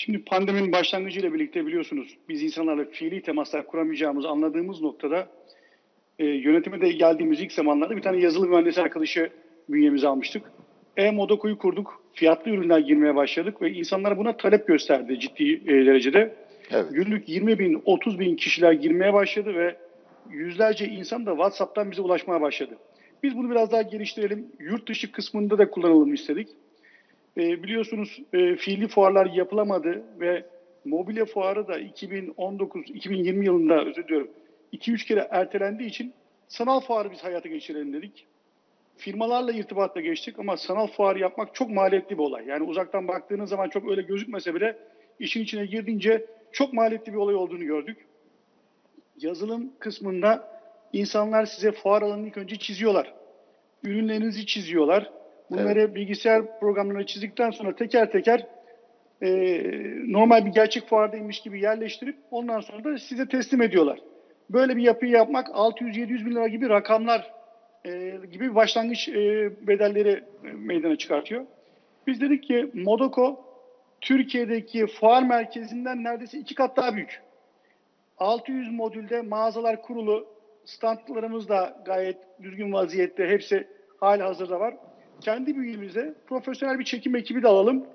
Şimdi pandeminin başlangıcıyla birlikte biliyorsunuz biz insanlarla fiili temaslar kuramayacağımızı anladığımız noktada e, yönetime de geldiğimiz ilk zamanlarda bir tane yazılı mühendis arkadaşı bünyemize almıştık. E-Modoko'yu kurduk. Fiyatlı ürünler girmeye başladık ve insanlar buna talep gösterdi ciddi e, derecede. Evet. Günlük 20 bin, 30 bin kişiler girmeye başladı ve yüzlerce insan da WhatsApp'tan bize ulaşmaya başladı. Biz bunu biraz daha geliştirelim. Yurt dışı kısmında da kullanalım istedik. E, biliyorsunuz e, fiili fuarlar yapılamadı ve mobilya fuarı da 2019-2020 yılında özür diliyorum 2-3 kere ertelendiği için sanal fuarı biz hayata geçirelim dedik. Firmalarla irtibatla geçtik ama sanal fuarı yapmak çok maliyetli bir olay. Yani uzaktan baktığınız zaman çok öyle gözükmese bile işin içine girdiğince çok maliyetli bir olay olduğunu gördük. Yazılım kısmında insanlar size fuar alanını ilk önce çiziyorlar. Ürünlerinizi çiziyorlar. Bunları bilgisayar programlarına çizdikten sonra teker teker e, normal bir gerçek fuardaymış gibi yerleştirip ondan sonra da size teslim ediyorlar. Böyle bir yapıyı yapmak 600-700 bin lira gibi rakamlar e, gibi başlangıç e, bedelleri e, meydana çıkartıyor. Biz dedik ki Modoko Türkiye'deki fuar merkezinden neredeyse iki kat daha büyük. 600 modülde mağazalar kurulu, standlarımız da gayet düzgün vaziyette, hepsi hali hazırda var. Kendi bünyemizde profesyonel bir çekim ekibi de alalım.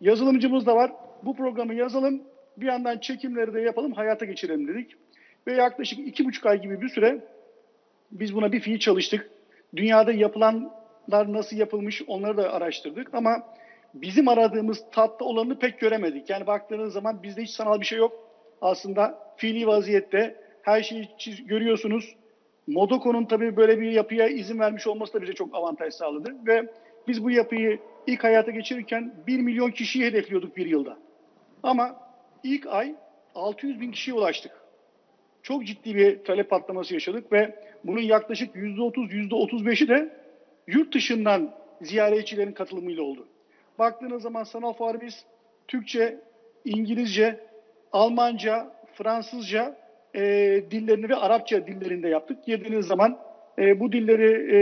Yazılımcımız da var. Bu programı yazalım, bir yandan çekimleri de yapalım, hayata geçirelim dedik. Ve yaklaşık iki buçuk ay gibi bir süre biz buna bir fiil çalıştık. Dünyada yapılanlar nasıl yapılmış onları da araştırdık ama bizim aradığımız tatlı olanı pek göremedik. Yani baktığınız zaman bizde hiç sanal bir şey yok. Aslında fiili vaziyette her şeyi çiz- görüyorsunuz. Modoko'nun tabii böyle bir yapıya izin vermiş olması da bize çok avantaj sağladı. Ve biz bu yapıyı ilk hayata geçirirken 1 milyon kişiyi hedefliyorduk bir yılda. Ama ilk ay 600 bin kişiye ulaştık çok ciddi bir talep patlaması yaşadık ve bunun yaklaşık %30, %35'i de yurt dışından ziyaretçilerin katılımıyla oldu. Baktığınız zaman sanal fuarı biz Türkçe, İngilizce, Almanca, Fransızca e, dillerini ve Arapça dillerinde yaptık. Girdiğiniz zaman e, bu dilleri e,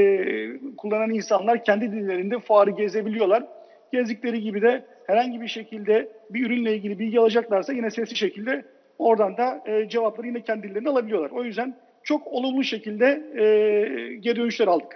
kullanan insanlar kendi dillerinde fuarı gezebiliyorlar. Gezdikleri gibi de herhangi bir şekilde bir ürünle ilgili bilgi alacaklarsa yine sesli şekilde oradan da e, cevapları yine kendilerine alabiliyorlar. O yüzden çok olumlu şekilde e, geri dönüşler aldık.